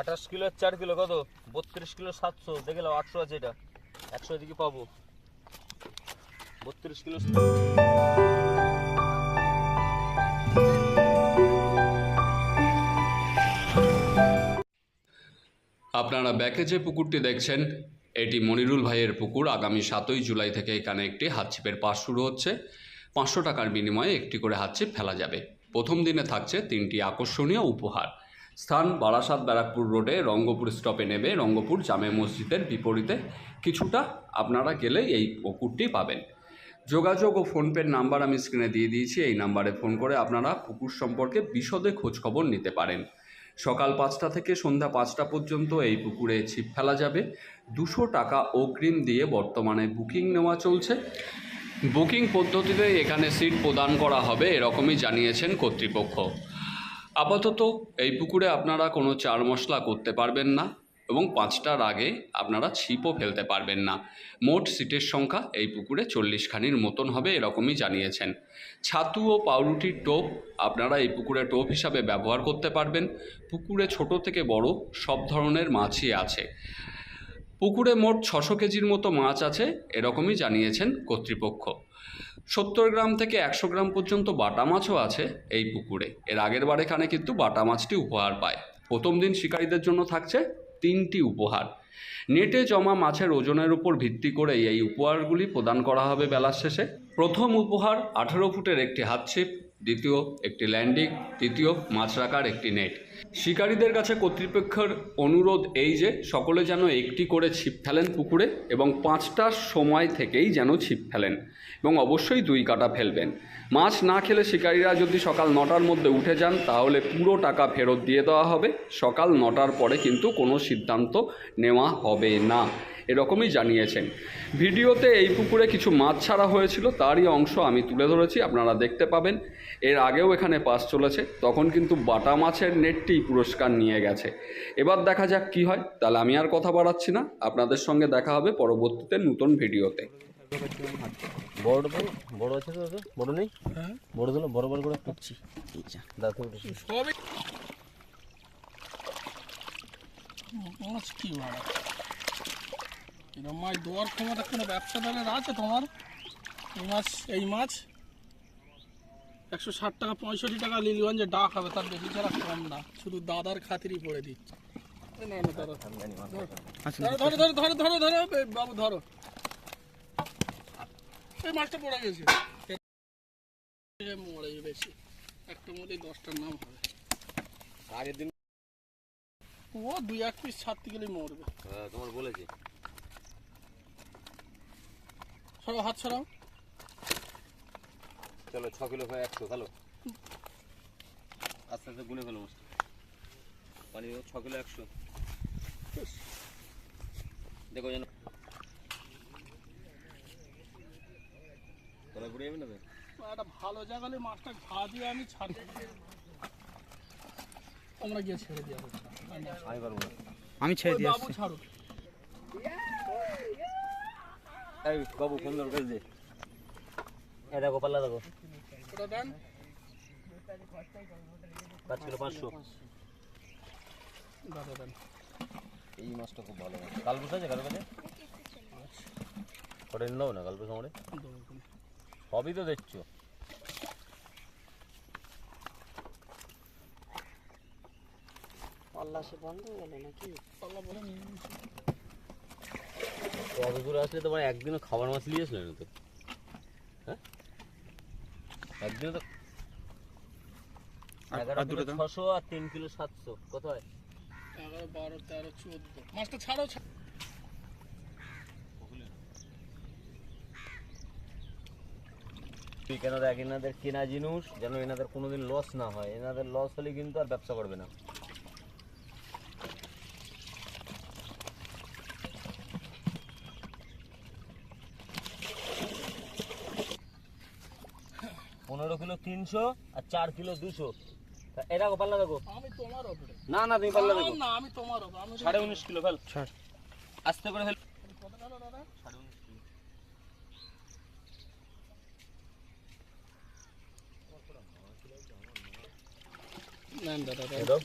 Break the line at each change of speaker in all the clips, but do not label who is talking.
আঠাশ কিলো চার কিলো কত? বত্রিশ কিলো সাতশো। দেখে নাও আটশো আছে এটা। একশো এদিকে পাবো। বত্রিশ কিলো
আপনারা ব্যাকে যে পুকুরটি দেখছেন এটি মনিরুল ভাইয়ের পুকুর। আগামী সাতই জুলাই থেকে এখানে একটি হাতছিপের পাস শুরু হচ্ছে। পাঁচশো টাকার বিনিময়ে একটি করে হাতছিপ ফেলা যাবে। প্রথম দিনে থাকছে তিনটি আকর্ষণীয় উপহার। স্থান বারাসাত ব্যারাকপুর রোডে রঙ্গপুর স্টপে নেবে রঙ্গপুর জামে মসজিদের বিপরীতে কিছুটা আপনারা গেলেই এই পুকুরটি পাবেন। যোগাযোগ ও ফোনপের নাম্বার আমি স্ক্রিনে দিয়ে দিয়েছি, এই নাম্বারে ফোন করে আপনারা পুকুর সম্পর্কে বিশদে খোঁজখবর নিতে পারেন। সকাল পাঁচটা থেকে সন্ধ্যা পাঁচটা পর্যন্ত এই পুকুরে ছিপ ফেলা যাবে। দুশো টাকা অগ্রিম দিয়ে বর্তমানে বুকিং নেওয়া চলছে। বুকিং পদ্ধতিতে এখানে সিট প্রদান করা হবে, এরকমই জানিয়েছেন কর্তৃপক্ষ। আপাতত এই পুকুরে আপনারা কোনো চার মশলা করতে পারবেন না এবং পাঁচটার আগে আপনারা ছিপও ফেলতে পারবেন না। মোট সিটের সংখ্যা এই পুকুরে চল্লিশখানির মতন হবে এরকমই জানিয়েছেন। ছাতু ও পাউরুটির টোপ আপনারা এই পুকুরে টোপ হিসাবে ব্যবহার করতে পারবেন। পুকুরে ছোট থেকে বড় সব ধরনের মাছই আছে। পুকুরে মোট ছশো কেজির মতো মাছ আছে, এরকমই জানিয়েছেন কর্তৃপক্ষ। সত্তর গ্রাম থেকে একশো গ্রাম পর্যন্ত বাটা মাছও আছে এই পুকুরে। এর আগের বার এখানে কিন্তু বাটা মাছটি উপহার পায়। প্রথম দিন শিকারীদের জন্য থাকছে তিনটি উপহার। নেটে জমা মাছের ওজনের উপর ভিত্তি করে এই উপহারগুলি প্রদান করা হবে বেলার শেষে। প্রথম উপহার আঠেরো ফুটের একটি হাতছিপ দ্বিতীয় একটি ল্যান্ডিং, তৃতীয় মাছ রাখার একটি নেট। শিকারীদের কাছে কর্তৃপক্ষের অনুরোধ এই যে, সকলে যেন একটি করে ছিপ ফেলেন পুকুরে এবং পাঁচটার সময় থেকেই যেন ছিপ ফেলেন এবং অবশ্যই দুই কাটা ফেলবেন। মাছ না খেলে শিকারীরা যদি সকাল নটার মধ্যে উঠে যান, তাহলে পুরো টাকা ফেরত দিয়ে দেওয়া হবে। সকাল নটার পরে কিন্তু কোনো সিদ্ধান্ত নেওয়া হবে না। এরকমই জানিয়েছেন। ভিডিওতে এই পুকুরে কিছু মাছ ছাড়া হয়েছিল তারই অংশ আমি তুলে ধরেছি আপনারা দেখতে পাবেন। এর আগেও এখানে পাস চলেছে তখন কিন্তু বাটা মাছের নেটটি পুরস্কার নিয়ে গেছে। এবার দেখা যাক কি হয় তাহলে আমি আর কথা বাড়াচ্ছি না আপনাদের সঙ্গে দেখা হবে পরবর্তীতে নতুন ভিডিওতে।
বড় তো বড় আছে তো বড় নেই? বড় দিলো বড় বড় করে
করছি
দেখো ওটা।
মাছ কি ভাড়া এরকম মাছ দেওয়ার ক্ষমতা কোনো ব্যবসাদারের আছে তোমার? এই মাছ এই মাছ? একশো ষাট টাকা পঁয়ষট্টি টাকা লিলিগঞ্জে ডাক হবে তার বেশি ছাড়া কম না। শুধু দাদার খাতিরই পড়ে দিচ্ছে। ধরো। ধরো ধরো ধরো ধরো ধরো এই বাবু ধরো। এই মাছটা পড়ে গেছে। মরে বেশি একটা মধ্যে দশটার নাম হবে।
আগের দিন
ও দুই এক পিস ছাড়তে গেলেই মরবে।
হ্যাঁ, তোমার বলেছি।
সরাও হাত সরাও।
চলো ছ কিলো হয় একশো ভালো? আস্তে আস্তে গুনে ফেলো পানি ছ কিলো একশো। দেখো যেন তলা পড়ে যাবে না
একটা ভালো জায়গা হলে মাছটা ঘা দিয়ে আমি ছাড়বো আমরা গিয়ে ছেড়ে দিয়ে
আমি
ছেড়ে দিয়ে
বাবু
আসছি।
ছাড়ো
এই বাবু ফোন দরকার যে। এই দেখো পাল্লা দেখো। পাঁচ কিলো
দাদা
এই মাছটা খুব ভালো মাছ। কালপুস আছে কারও কাছে? কটা নিলাম না আমার
দেবো
সবই তো দেখছ।
পাল্লা সে বন্ধ হয়ে গেল নাকি?
পাল্লা বলে।
অত দূরে আসলে তোমার একদিনও খাবার মাছ নিয়েছিল না তো। হ্যাঁ? তো এগারো কিলো ছশো আর তিন কিলো সাতশো। কত হয়
এগারো বারো তেরো চোদ্দ। মাছটা ছাড়ো ছাড়ো।
কেন দেখ এনাদের কেনা জিনিস যেন এনাদের কোনোদিন লস না হয়। এনাদের লস হলে কিন্তু আর ব্যবসা করবে না। পনেরো কিলো তিনশো আর চার কিলো দুশো। এ দেখো পাল্লা দেখো?
আমি তোমার ওপরে
না না তুমি পাল্লা দেখো।
না আমি তোমার ওপরে আমি
সাড়ে উনিশ কিলো ফেল।
ছাড়।
আস্তে করে ফেল।
কত গেল দাদা নেন দাদা দেন।
দাও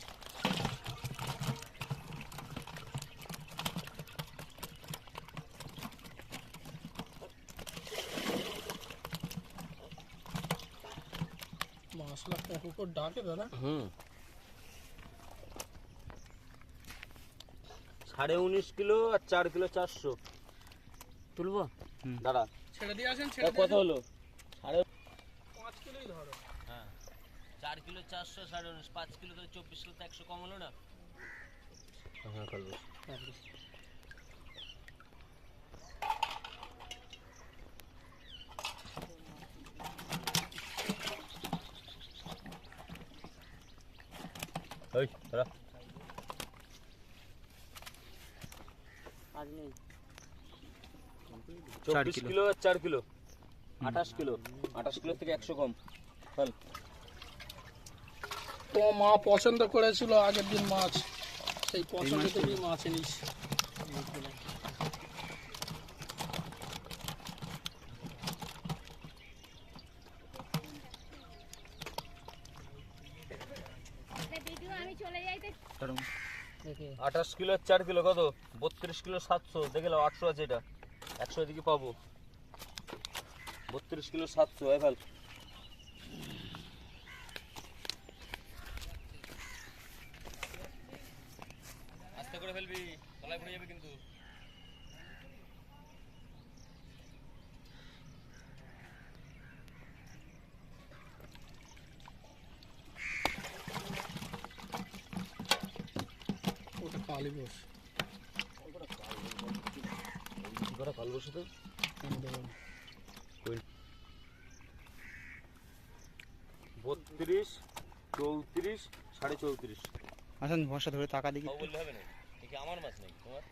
সাড়ে উনিশ কিলো আর চার কিলো চারশো।
তুলবো?
দাঁড়া।
ছেড়ে দিয়ে আসেন ছেড়ে
কত হলো সাড়ে
পাঁচ কিলোই ধরো।
হ্যাঁ। চার কিলো চারশো সাড়ে উনিশ। পাঁচ কিলো তো চব্বিশ কিলো তো একশো কম হলো না? হ্যাঁ করব দাঁড়া
আজ নেই।
চব্বিশ কিলো। আর চার কিলো। আঠাশ কিলো। আঠাশ কিলো থেকে একশো কম। ফল
তো মা পছন্দ করেছিল আগের দিন মাছ। সেই পছন্দ থেকেই মাছ এনেছি
ভিডিও আমি চলে যাইতে
দেখে
আঠাশ কিলো, চার কিলো কত? বত্রিশ কিলো, সাতশো। দেখে নাও, আটশো আছে এটা। একশো এদিকে পাবো। বত্রিশ কিলো, সাতশো ফেল। আস্তে করে ফেলবি, তলায় পড়ে যাবে কিন্তু।
কালি
তো বত্রিশ চৌত্রিশ সাড়ে চৌত্রিশ।
আসেন ভরসা ধরে টাকা দেখি
বললে হবে না। দেখি আমার মাছ নেই তোমার?